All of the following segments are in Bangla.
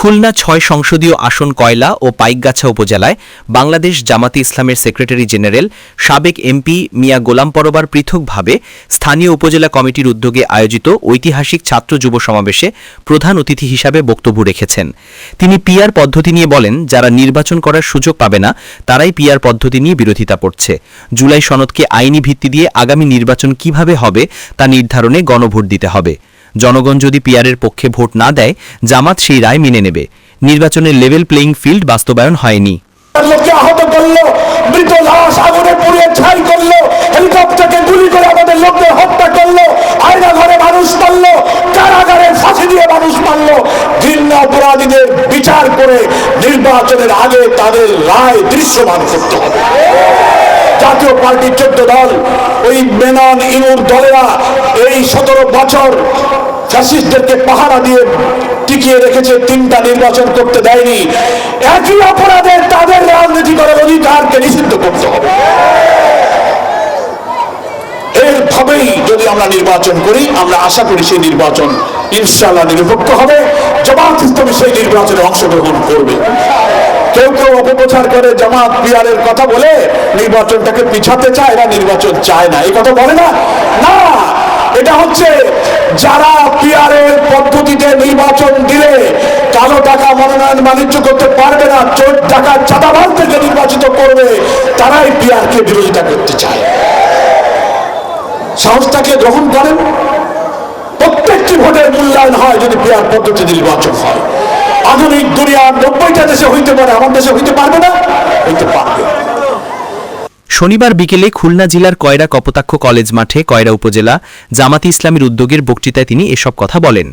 খুলনা ছয় সংসদীয় আসন কয়লা ও পাইকগাছা উপজেলায় বাংলাদেশ জামাতে ইসলামের সেক্রেটারি জেনারেল সাবেক এমপি মিয়া গোলাম পরবার পৃথকভাবে স্থানীয় উপজেলা কমিটির উদ্যোগে আয়োজিত ঐতিহাসিক ছাত্র যুব সমাবেশে প্রধান অতিথি হিসাবে বক্তব্য রেখেছেন। তিনি পিয়ার পদ্ধতি নিয়ে বলেন, যারা নির্বাচন করার সুযোগ পাবে না, তারাই পিয়ার পদ্ধতি নিয়ে বিরোধিতা করছে। জুলাই সনদকে আইনি ভিত্তি দিয়ে আগামী নির্বাচন কীভাবে হবে তা নির্ধারণে গণভোট দিতে হবে। জনগণ যদি পিয়ারের পক্ষে ভোট না দেয়, জামাত সেই রায় মেনে নেবে। নির্বাচনের লেভেল প্লেইং ফিল্ড বাস্তবায়ন হয়নি। করে আগে তাদের রায় জাতীয় পার্টির চোদ্দ দল, ওই মেনন ইনুর দলেরা এই সতেরো বছর ফ্যাসিস্টদেরকে পাহারা দিয়ে টিকিয়ে রেখেছে, তিনটা নির্বাচন করতে দেয়নি। একই অপরাধে তাদের রাজনীতি করার অধিকারকে নিষিদ্ধ করতে হবে। এরভাবেই যদি আমরা নির্বাচন করি, আমরা আশা করি সেই নির্বাচন ইনশাল্লাহ নিরপেক্ষ হবে। জামাত সেই নির্বাচনে অংশগ্রহণ করবে। কেউ কেউ অপপ্রচার করে জামাত পিয়ারের কথা বলে নির্বাচনটাকে পিছাতে চায় এরা নির্বাচন চায় না। এই কথা বলে না। না, এটা হচ্ছে যারা পিয়ারের পদ্ধতিতে নির্বাচন দিলে কালো টাকা মনোনয়ন বাণিজ্য করতে পারবে না, চোর টাকা চাঁদাবাজ থেকে নির্বাচিত করবে, তারাই পিয়ারকে বিরোধিতা করতে চায়। সংস্থাকে গ্রহণ করেন। প্রত্যেকটি ভোটের মূল্যায়ন হয় যদি পিয়ার পদ্ধতি নির্বাচন হয়। আধুনিক দুনিয়ার নব্বইটা দেশে হইতে পারে, আমার দেশে হইতে পারবে না? হইতে পারবে। শনিবার বিকেলে খুলনা জেলার কয়রা কপোতাক্ষ কলেজ মাঠে কয়রা উপজেলা জামাতি ইসলামীর উদ্যোগের বক্তৃতায় তিনি এসব কথা বলেন।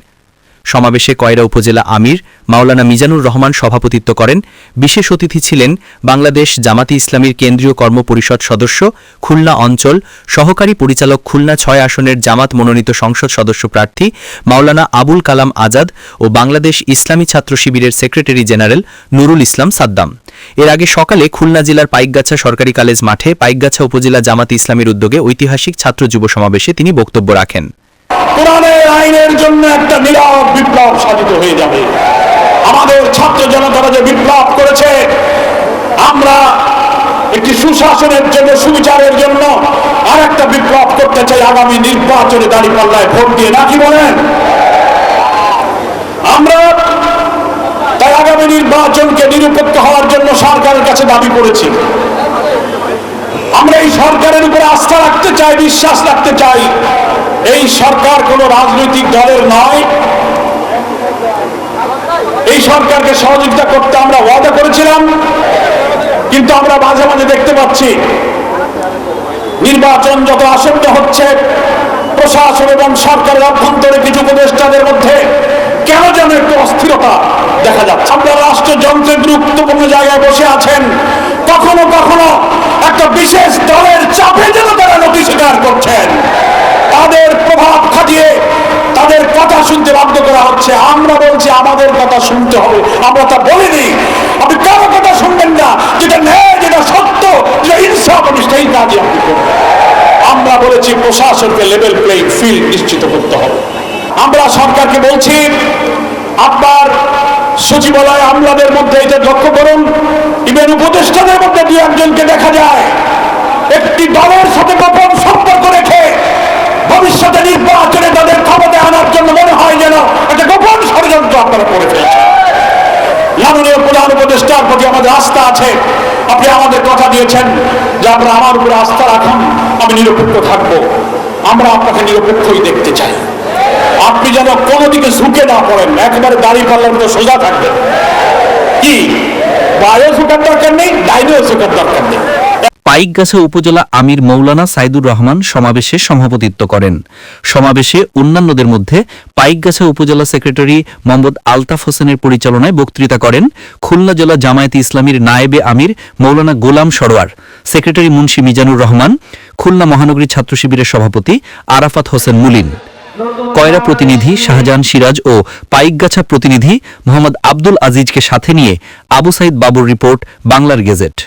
সমাবেশে কয়রা উপজেলা আমির মাওলানা মিজানুর রহমান সভাপতিত্ব করেন। বিশেষ অতিথি ছিলেন বাংলাদেশ জামাতি ইসলামীর কেন্দ্রীয় কর্ম পরিষদ সদস্য খুলনা অঞ্চল সহকারী পরিচালক খুলনা ছয় আসনের জামাত মনোনীত সংসদ সদস্য প্রার্থী মাওলানা আবুল কালাম আজাদ ও বাংলাদেশ ইসলামী ছাত্র শিবিরের সেক্রেটারি জেনারেল নুরুল ইসলাম সাদ্দাম। এর আগে সকালে খুলনা জেলার পাইকগাছা সরকারি কলেজ মাঠে পাইকগাছা উপজেলা জামাত ইসলামীর উদ্যোগে ঐতিহাসিক ছাত্র যুব সমাবেশে তিনি বক্তব্য রাখেন। কোরআনের আইনের জন্য একটা নীরব বিপ্লব সাধিত হয়ে যাবে। আমাদের ছাত্র জনতারা যে বিপ্লব করেছে, আমরা একটি সুশাসনের জন্য, সুবিচারের জন্য আর একটা বিপ্লব করতে চাই আগামী নির্বাচনে দাঁড়িপাল্লায় ভোট দিয়ে নাকি বলেন? আমরা তাই আগামী নির্বাচনকে নিরপেক্ষ হওয়ার জন্য সরকারের কাছে দাবি করেছি। আমরা এই সরকারের উপরে চাই, বিশ্বাস রাখতে চাই, এই সরকার কোন রাজনৈতিক দলের নয়। এই সরকারকে সহযোগিতা করতে আমরা ওয়াদা করেছিলাম, কিন্তু আমরা মাঝে মাঝে দেখতে পাচ্ছি, নির্বাচন যত আসন্ন হচ্ছে, প্রশাসন এবং সরকারের অভ্যন্তরে কিছু উপদেষ্টাদের মধ্যে কেন যেন একটু অস্থিরতা দেখা যাচ্ছে। আপনারা রাষ্ট্রযন্ত্রের গুরুত্বপূর্ণ জায়গায় বসে আছেন, কখনো কখনো একটা বিশেষ দলের চাপে যেন তারা নথি স্বীকার করছেন তাদের প্রভাব খাটিয়ে তাদের কথা শুনতে বাধ্য করা হচ্ছে, আমরা বলছি, আমাদের কথা শুনতে হবে। আমরা তা বলিনি। আপনি কারও কথা শুনবেন না, যেটা ন্যায়, যেটা সত্য, যেটা ইনসাফ আমি সেই কাজই আপনি আমরা বলেছি, প্রশাসনকে লেভেল প্লেইং ফিল্ড নিশ্চিত করতে হবে। আমরা সরকারকে বলছি, আপনার সচিবালয় আমলাদের মধ্যে এটা লক্ষ্য করুন ইভেন উপদেষ্টাদের মধ্যে দু একজনকে দেখা যায়। একটি দলের সাথে গোপন সম্পর্ক রেখে ভবিষ্যতে নির্বাচনে তাদের ক্ষমতায় আনার জন্য মনে হয় যেন একটা ষড়যন্ত্র আপনারা করে ফেলছেন। মাননীয় প্রধান উপদেষ্টার প্রতি আমাদের আস্থা আছে। আপনি আমাদের কথা দিয়েছেন যে আপনারা আমার উপরে আস্থা রাখুন, আমি নিরপেক্ষ থাকব। আমরা আপনাকে নিরপেক্ষই দেখতে চাই। আপনি যেন কোনো দিকে ঝুঁকে না পড়েন, একেবারে দাঁড়িয়ে পাল্লার মতো সোজা থাকবেন। কি? বায়ু ঝুঁকার দরকার নেই, ডাইনেও ঝুঁকার দরকার পাইকগাছা উপজেলা আমির মৌলানা সাইদুর রহমান সমাবেশে সভাপতিত্ব করেন। সমাবেশে অন্যান্যদের মধ্যে পাইকগাছা উপজেলা সেক্রেটারি মোহাম্মদ আলতাফ হোসেনের পরিচালনায় বক্তৃতা করেন খুলনা জেলা জামায়াতে ইসলামীর নায়েবে আমির মৌলানা গোলাম সরোয়ার, সেক্রেটারি মুন্সি মিজানুর রহমান, খুলনা মহানগরী ছাত্র শিবিরের সভাপতি আরাফাত হোসেন মুলিন। কয়রা প্রতিনিধি শাহজাহান সিরাজ ও পাইকগাছা প্রতিনিধি মোহাম্মদ আব্দুল আজিজকে সাথে নিয়ে আবু সাইদ বাবুর রিপোর্ট, বাংলার গেজেট।